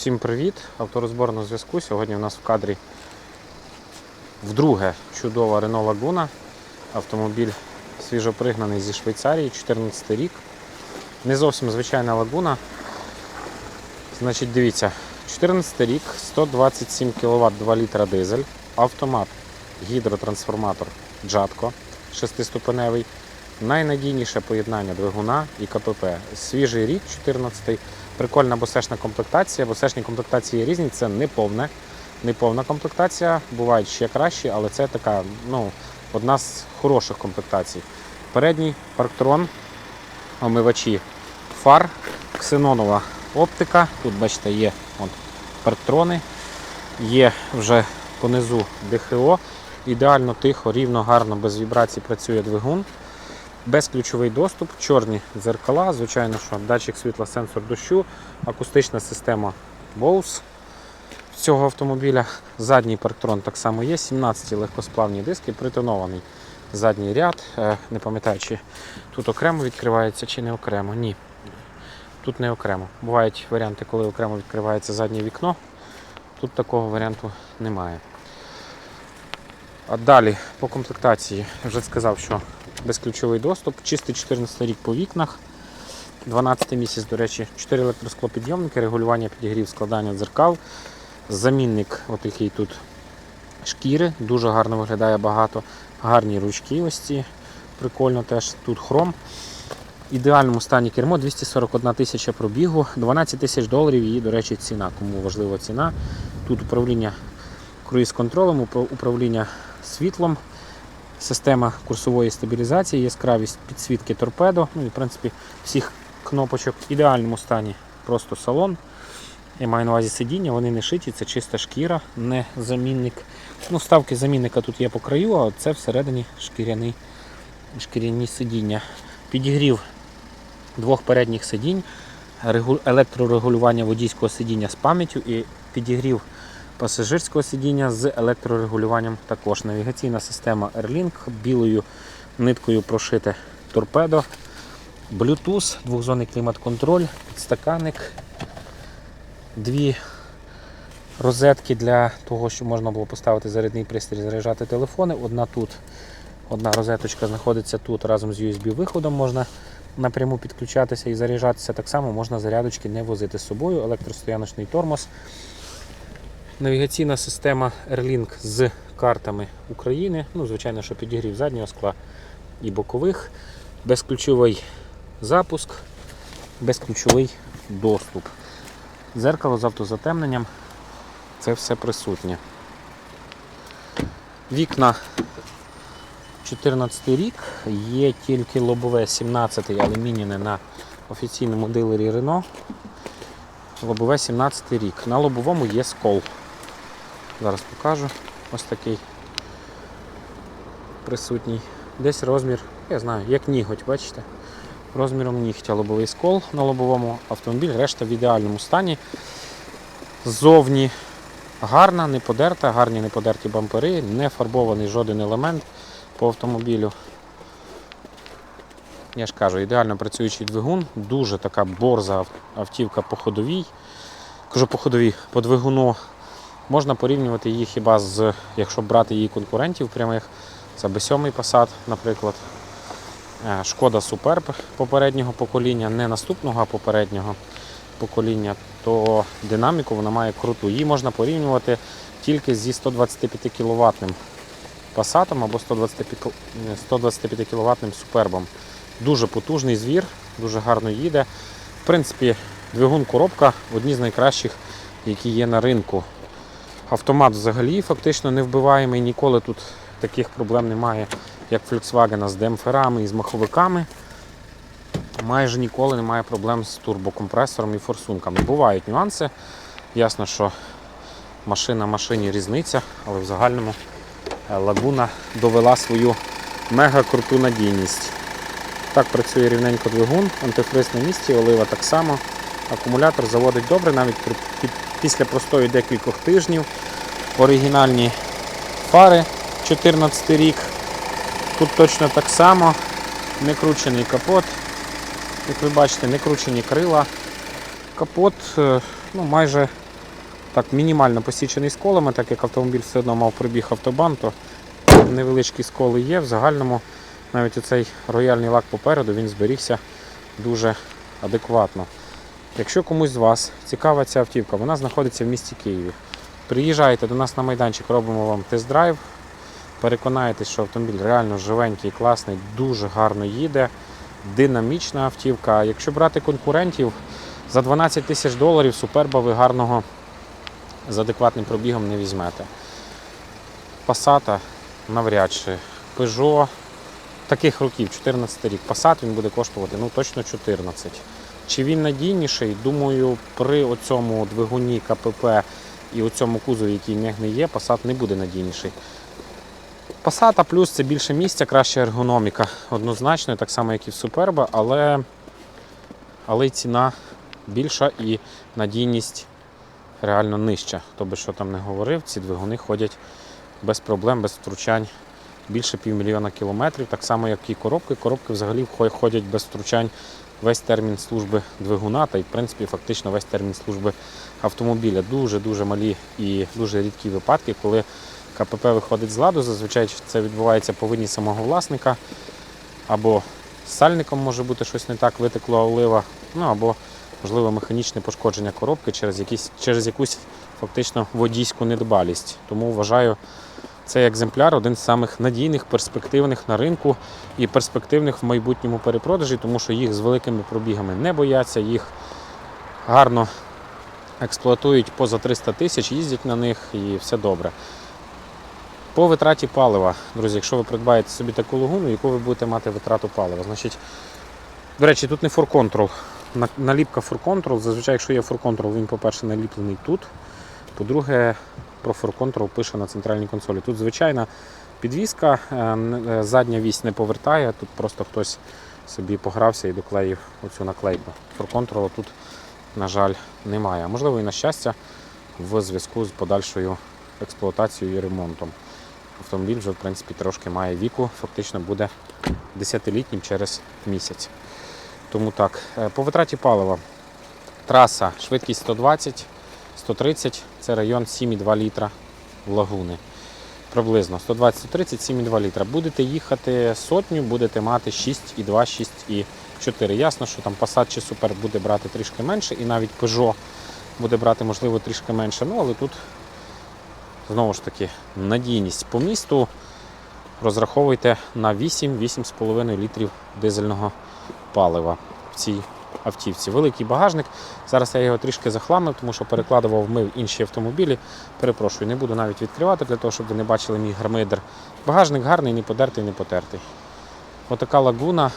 Всім привіт! Авторозбор на зв'язку. Сьогодні у нас в кадрі вдруге чудова Renault Laguna. Автомобіль свіжопригнаний зі Швейцарії, 14 рік. Не зовсім звичайна лагуна. Значить, дивіться, 14 рік, 127 кВт 2 літра дизель, автомат, гідротрансформатор Джатко 6-ступеневий. Найнадійніше поєднання двигуна і КПП. Свіжий рік, 14-й. Прикольна босешна комплектація. Босешні комплектації різні, це не повне. Не повна комплектація, бувають ще кращі, але це така ну, одна з хороших комплектацій. Передній парктрон, омивачі фар, ксенонова оптика. Тут, бачите, є от, парктрони, є вже понизу ДХО. Ідеально тихо, рівно, гарно, без вібрацій працює двигун. Безключовий доступ, чорні дзеркала, звичайно, що датчик світла, сенсор дощу, акустична система Bose цього автомобіля. Задній парктрон так само є, 17 легкосплавні диски, притонований задній ряд. Е, Не пам'ятаю, чи тут окремо відкривається, чи не окремо. Ні. Тут не окремо. Бувають варіанти, коли окремо відкривається заднє вікно. Тут такого варіанту немає. А далі по комплектації вже сказав, що безключовий доступ, чистий 14 рік по вікнах. 12 місяць, до речі, 4 електросклопідйомники, регулювання підігрів, складання дзеркал. Замінник, от який тут шкіри, дуже гарно виглядає багато. Гарні ручки ось ці. Прикольно теж. Тут хром. Ідеальному стані кермо 241 тисяча пробігу, 12 тисяч доларів її, до речі, ціна. Кому важлива ціна. Тут управління круїз-контролем, управління світлом, система курсової стабілізації, яскравість підсвітки торпедо. Ну і в принципі всіх кнопочок в ідеальному стані. Просто салон. Я маю на увазі сидіння, вони не шиті, це чиста шкіра, не замінник. Ну, Вставки замінника тут є по краю, а це всередині шкіряний, шкіряні сидіння. Підігрів двох передніх сидінь, електрорегулювання водійського сидіння з пам'яттю і підігрів пасажирського сидіння з електрорегулюванням також. Навігаційна система Airlink, білою ниткою прошите торпедо, Bluetooth, двохзонний клімат-контроль, підстаканник, дві розетки для того, щоб можна було поставити зарядний пристрій, заряджати телефони. Одна тут, одна розеточка знаходиться тут разом з USB-виходом. Можна напряму підключатися і заряджатися. Так само можна зарядочки не возити з собою. Електростояночний тормоз. Навігаційна система Airlink з картами України. Ну, звичайно, що підігрів заднього скла і бокових. Безключовий запуск, безключовий доступ. Дзеркало з автозатемненням. Це все присутнє. Вікна 14 рік, є тільки лобове 17 алюмінієне на офіційному дилері Renault. Лобове 17 рік. На лобовому є скол. Зараз покажу. Ось такий присутній. Десь розмір, я знаю, як ніготь, бачите? Розміром нігтя лобовий скол на лобовому автомобіль, решта в ідеальному стані. Ззовні гарна, не подерта, гарні не подерті бампери, не фарбований жоден елемент по автомобілю. Я ж кажу, ідеально працюючий двигун, дуже така борза автівка по ходовій. Кажу по ходовій, по двигуну можна порівнювати її хіба з, якщо брати її конкурентів прямих, це B7 Passat, наприклад. Е, Шкода Суперб попереднього покоління, не наступного, а попереднього покоління, то динаміку вона має круту. Її можна порівнювати тільки зі 125 кВт Passat або 125, кіл- е, 125 кВт Супербом. Дуже потужний звір, дуже гарно їде. В принципі, двигун коробка одні з найкращих, які є на ринку. Автомат взагалі фактично не вбиваємий, ніколи тут таких проблем немає, як Volkswagen з демпферами і з маховиками. Майже ніколи немає проблем з турбокомпресором і форсунками. Бувають нюанси. Ясно, що машина машині різниця, але в загальному е, лагуна довела свою мега круту надійність. Так працює рівненько двигун, антифриз на місці, олива так само. Акумулятор заводить добре, навіть при- після простою декількох тижнів. Оригінальні фари 14 рік. Тут точно так само. Не кручений капот. Як ви бачите, не кручені крила. Капот е, ну, майже так мінімально посічений сколами, так як автомобіль все одно мав пробіг автобан, то невеличкі сколи є. В загальному навіть оцей рояльний лак попереду він зберігся дуже адекватно. Якщо комусь з вас цікава ця автівка, вона знаходиться в місті Києві. Приїжджайте до нас на майданчик, робимо вам тест-драйв. Переконаєтесь, що автомобіль реально живенький, класний, дуже гарно їде, динамічна автівка. Якщо брати конкурентів, за 12 тисяч доларів суперба ви гарного з адекватним пробігом не візьмете. Passat навряд чи. Peugeot таких років, 14 рік. Passat він буде коштувати ну, точно 14. Чи він надійніший? Думаю, при оцьому двигуні КПП і у цьому кузові, який не гниє, Passat не буде надійніший. Passat плюс це більше місця, краща ергономіка. Однозначно, так само, як і в Superba, але, але ціна більша і надійність реально нижча. Хто би що там не говорив, ці двигуни ходять без проблем, без втручань більше півмільйона кілометрів, так само, як і коробки. Коробки взагалі ходять без втручань весь термін служби двигуна та й, в принципі, фактично весь термін служби автомобіля. Дуже-дуже малі і дуже рідкі випадки, коли КПП виходить з ладу. Зазвичай це відбувається по вині самого власника, або з сальником може бути щось не так, витекло олива, ну або, можливо, механічне пошкодження коробки через, якісь, через якусь фактично водійську недбалість. Тому вважаю, цей екземпляр один з самих надійних, перспективних на ринку і перспективних в майбутньому перепродажі, тому що їх з великими пробігами не бояться, їх гарно експлуатують поза 300 тисяч, їздять на них і все добре. По витраті палива, друзі, якщо ви придбаєте собі таку лагуну, яку ви будете мати витрату палива. Значить, до речі, тут не. На- Наліпка Control. Зазвичай, якщо є Control, він, по-перше, наліплений тут. По-друге, про Control пише на центральній консолі. Тут звичайна підвіска, е, е, задня вісь не повертає, тут просто хтось собі погрався і доклеїв оцю наклейку. Control тут, на жаль, немає. Можливо і на щастя, в зв'язку з подальшою експлуатацією і ремонтом. Автомобіль вже в принципі трошки має віку, фактично буде 10-літнім через місяць. Тому так, е, по витраті палива. Траса, швидкість 120, 130 це район 7,2 літра лагуни. Приблизно 120-130, 7,2 літра. Будете їхати сотню, будете мати 6,2, 6,4. Ясно, що там Passat чи Super буде брати трішки менше, і навіть Peugeot буде брати, можливо, трішки менше. Ну, але тут знову ж таки надійність по місту. Розраховуйте на 8-8,5 літрів дизельного палива в цій автівці. Великий багажник. Зараз я його трішки захламив, тому що перекладував мив інші автомобілі. Перепрошую, не буду навіть відкривати для того, щоб ви не бачили мій гармидер. Багажник гарний, не подертий, не потертий. Отака лагуна.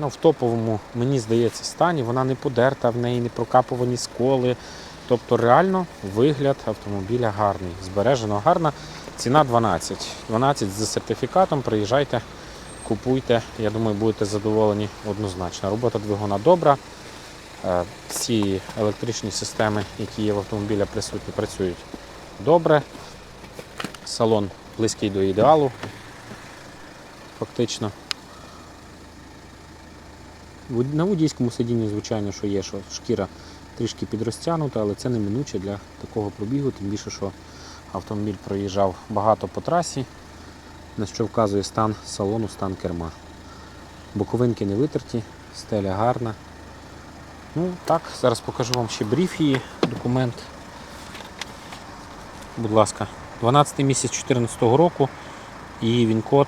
Ну, в топовому, мені здається, стані. Вона не подерта, в неї не прокапувані сколи. Тобто реально вигляд автомобіля гарний. Збережено гарна. Ціна 12. 12 з сертифікатом. Приїжджайте, купуйте. Я думаю, будете задоволені однозначно. Робота двигуна добра. Е, Всі електричні системи, які є в автомобілі присутні, працюють добре. Салон близький до ідеалу. Фактично. На водійському сидінні, звичайно, що є, що шкіра трішки підрозтягнута, але це неминуче для такого пробігу, тим більше, що автомобіль проїжджав багато по трасі, на що вказує стан салону, стан керма. Боковинки не витерті, стеля гарна. Ну так, зараз покажу вам ще бриф її, документ. Будь ласка, 12 місяць 2014 року і він код.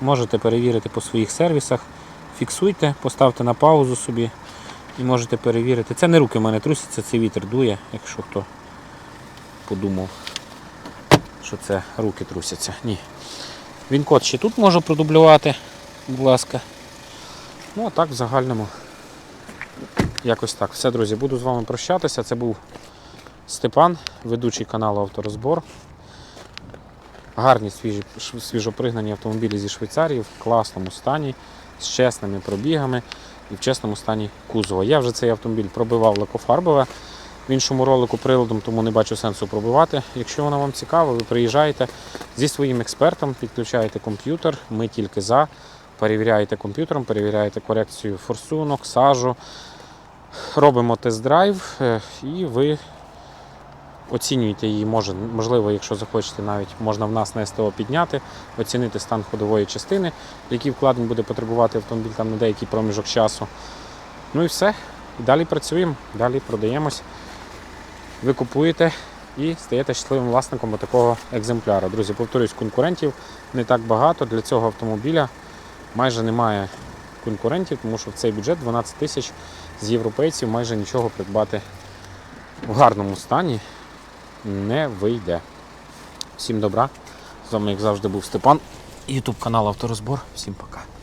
Можете перевірити по своїх сервісах. Фіксуйте, поставте на паузу собі і можете перевірити. Це не руки в мене трусяться, це вітер дує, якщо хто подумав, що це руки трусяться. Ні. Він код ще тут можу продублювати, будь ласка. Ну а так в загальному. Якось так. Все, друзі, буду з вами прощатися. Це був Степан, ведучий каналу Авторозбор. Гарні свіжі, свіжопригнані автомобілі зі Швейцарії в класному стані, з чесними пробігами і в чесному стані кузова. Я вже цей автомобіль пробивав лакофарбове в іншому ролику приладом, тому не бачу сенсу пробивати. Якщо воно вам цікаво, ви приїжджаєте зі своїм експертом, підключаєте комп'ютер, ми тільки за, перевіряєте комп'ютером, перевіряєте корекцію форсунок, сажу, робимо тест-драйв е, і ви оцінюєте її. Може, можливо, якщо захочете, навіть можна в нас на СТО підняти, оцінити стан ходової частини, який вкладень буде потребувати автомобіль там на деякий проміжок часу. Ну і все. Далі працюємо, далі продаємось. Ви купуєте і стаєте щасливим власником такого екземпляра. Друзі, повторюсь, конкурентів не так багато. Для цього автомобіля майже немає конкурентів, тому що в цей бюджет 12 тисяч з європейців майже нічого придбати в гарному стані не вийде. Всім добра. З вами, як завжди, був Степан. Ютуб канал Авторозбор. Всім пока.